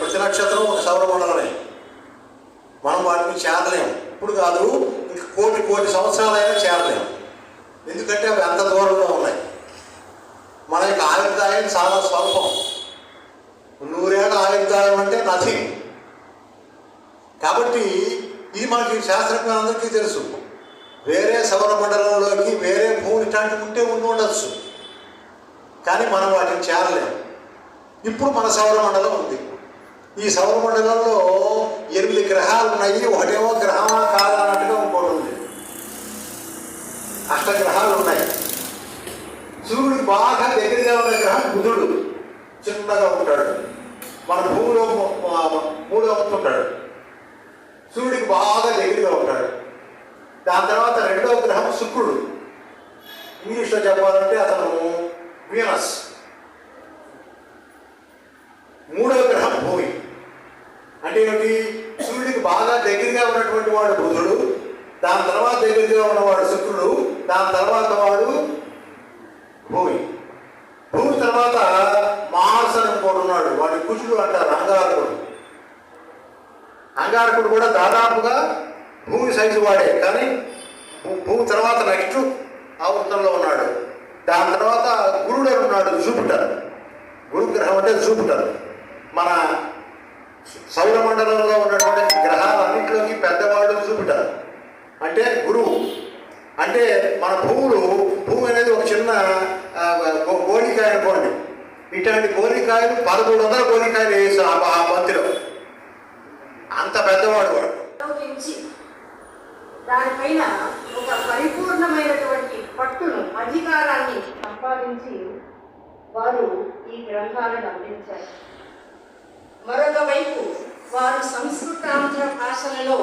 కృతి నక్షత్రం ఒక సౌరమండలమే. మనం వాటిని చేరలేము. ఇప్పుడు కాదు ఇంక కోటి కోటి సంవత్సరాలైనా చేరలేము. ఎందుకంటే అవి అంత దూరంలో ఉన్నాయి. మన యొక్క ఆయుర్దాయం చాలా స్వల్పం. నూరేళ్ళ ఆయుర్దాయం అంటే నథింగ్ కాబట్టి ఇది మనకి శాస్త్రజ్ఞులందరికీ తెలుసు వేరే సౌర మండలంలోకి వేరే భూమి ఇట్లాంటి ఉంటే ఉండి ఉండొచ్చు. కానీ మనం వాటిని చేరలేము. ఇప్పుడు మన సౌరమండలం ఉంది. ఈ సౌరమండలంలో ఎనిమిది గ్రహాలు ఉన్నాయి ఒకటేమో గ్రహమా కాదా అన్నట్టుగా ఇంకోటి ఉంది. అష్ట గ్రహాలు ఉన్నాయి సూర్యుడు బాగా దగ్గరగా ఉన్న గ్రహం బుధుడు. చిన్నగా ఉంటాడు. మన భూమిలో మూడో ఉంటాడు. సూర్యుడికి బాగా దగ్గరగా ఉంటాడు. దాని తర్వాత రెండవ గ్రహం శుక్రుడు. ఇంగ్లీష్లో చెప్పాలంటే అతను వీనస్ మూడవ గ్రహం భూమి అంటే ఏమిటి సూర్యుడికి బాగా దగ్గరగా ఉన్నటువంటి వాడు బుధుడు దాని తర్వాత దగ్గరగా ఉన్నవాడు శుక్రుడు దాని తర్వాత వాడు భూమి. భూమి తర్వాత మార్స్ అని ఉన్నాడు. వాడి కుజుడు అంటారు అంగారకుడు. అంగారకుడు కూడా దాదాపుగా భూమి సైజు వాడే కానీ భూ- భూమి తర్వాత నెక్స్ట్ ఆవృతంలో ఉన్నాడు. దాని తర్వాత గురుడు అని ఉన్నాడు? జూపిటర్. గురుగ్రహం అంటే జూపిటర్. ఇట్లాంటి గోళికాయలు పదమూడు వందల గోళికాయలు వేసాడు ఆ ఆ మధ్యలో అంత పెద్దవాడు వాడు. దానిపైన ఒక పరిపూర్ణమైనటువంటి పట్టును అధికారాన్ని సంపాదించి వారు ఈ గ్రంథాలను అందించారు. మరొక వైపు వారు సంస్కృతాంధ్ర భాషలలో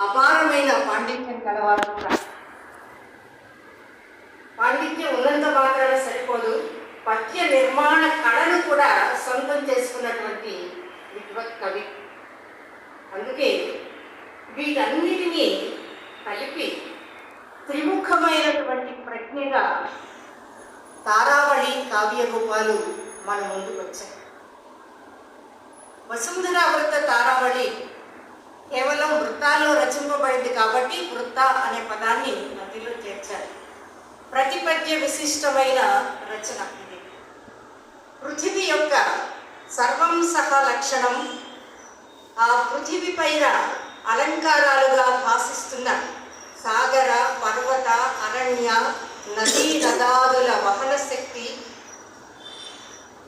అపారమైన పాండిత్యం కలవారు పాండిత్యం ఉన్నంత మాత్రాన సరిపోదు. పద్య నిర్మాణ కళను కూడా సొంతం చేసుకున్నటువంటి విద్వత్ కవి. అందుకే వీటన్నిటినీ కలిపి త్రిముఖమైనటువంటి ప్రజ్ఞగా తారావళి కావ్య రూపాలు మన ముందుకు వచ్చాయి. వసుంధరావృత తారావళి కేవలం వృత్తాల్లో రచింపబడింది కాబట్టి వృత్త అనే పదాన్ని నదిలో చేర్చారు ప్రతిపద్య విశిష్టమైన రచన ఇది. పృథివీ యొక్క సర్వం సహ లక్షణం ఆ పృథివీ పైన అలంకారాలుగా భాసిస్తున్న సాగర పర్వత అరణ్య నదీ నదాదుల వహన శక్తి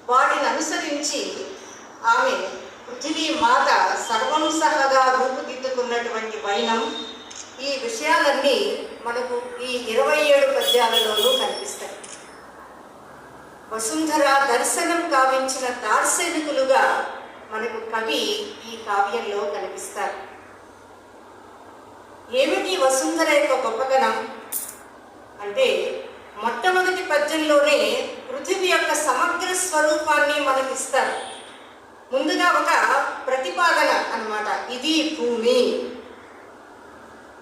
వాటిని అనుసరించి ఆమె పృథివీ మాత సర్వం సహగా రూపుదిద్దుకున్నటువంటి వైనం. ఈ విషయాలన్నీ మనకు ఈ ఇరవై ఏడు పద్యాలలోనూ కనిపిస్తాయి. వసుంధర దర్శనం కావించిన దార్శనికులుగా మనకు కవి ఈ కావ్యంలో కనిపిస్తారు. ఏమిటి వసుంధర యొక్క గొప్పగనం అంటే మొట్టమొదటి పద్యంలోనే పృథివీ యొక్క సమగ్ర స్వరూపాన్ని మనకిస్తారు. ముందుగా ఒక ప్రతిపాదన అన్నమాట. ఇది భూమి.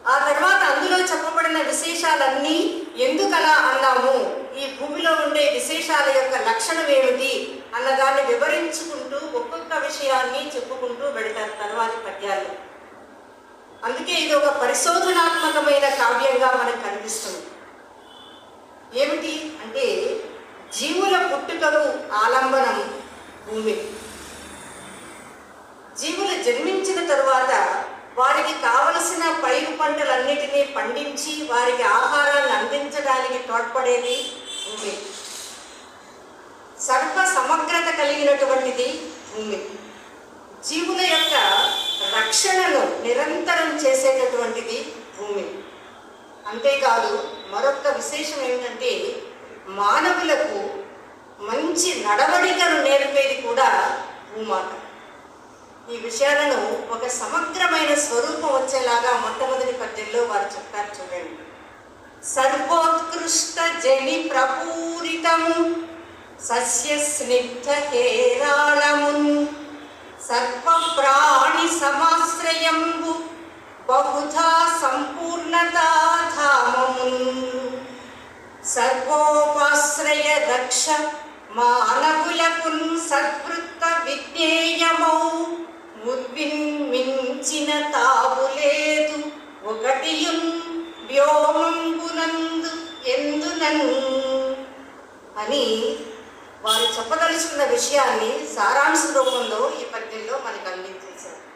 ఆ తర్వాత అందులో చెప్పబడిన విశేషాలన్నీ ఎందుకలా అన్నాము? ఈ భూమిలో ఉండే విశేషాల యొక్క లక్షణం ఏమిటి అన్నదాన్ని వివరించుకుంటూ ఒక్కొక్క విషయాన్ని చెప్పుకుంటూ వెళతారు తర్వాతి పద్యాలు అందుకే ఇది ఒక పరిశోధనాత్మకమైన కావ్యంగా మనకు కనిపిస్తుంది. ఏమిటి అంటే జీవుల పుట్టుకలు ఆలంబనం భూమి. జీవులు జన్మించిన తరువాత వారికి కావలసిన పైరు పంటలన్నిటినీ పండించి వారికి ఆహారాన్ని అందించడానికి తోడ్పడేది భూమి. సర్వ సమగ్రత కలిగినటువంటిది భూమి. జీవుల యొక్క రక్షణను నిరంతరం చేసేటటువంటిది భూమి. అంతేకాదు మరొక విశేషం ఏమిటంటే మానవులకు మంచి నడవడికను నేర్పేది కూడా భూమాత. ఈ విషయాలను ఒక సమగ్రమైన స్వరూపం వచ్చేలాగా మొట్టమొదటి పద్యంలో వారు చెప్తారు చూడండి. సర్వోత్కృష్ట జని ప్రపూరితము సస్య స్నిగ్ధ హేరాళమున్ సర్వ ప్రాణి సమాశ్రయంబు బహుధా సంపూర్ణతాధామమున్. సర్వోపాశ్రయ రక్ష మానవులకున్ సద్వృత్త విజ్ఞేయమౌ అని వారు చెప్పదలుచుకున్న విషయాన్ని సారాంశ రూపంలో ఈ పద్యంలో మనకు అందించేశారు.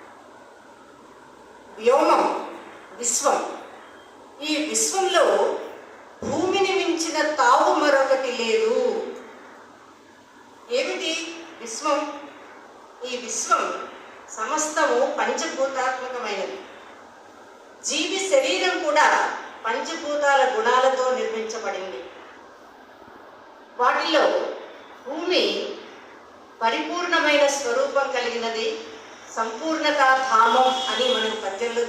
వ్యోమం విశ్వం. ఈ విశ్వంలో భూమిని మించిన తావు మరొకటి లేదు. ఏమిటి విశ్వం? ఈ విశ్వం సమస్తము పంచభూతాత్మకమైనది. జీవి శరీరం కూడా పంచభూతాల గుణాల నిర్మించబడింది వాటిలో భూమి పరిపూర్ణమైన స్వరూపం కలిగినది సంపూర్ణత ధామం అని మనం పద్యంలో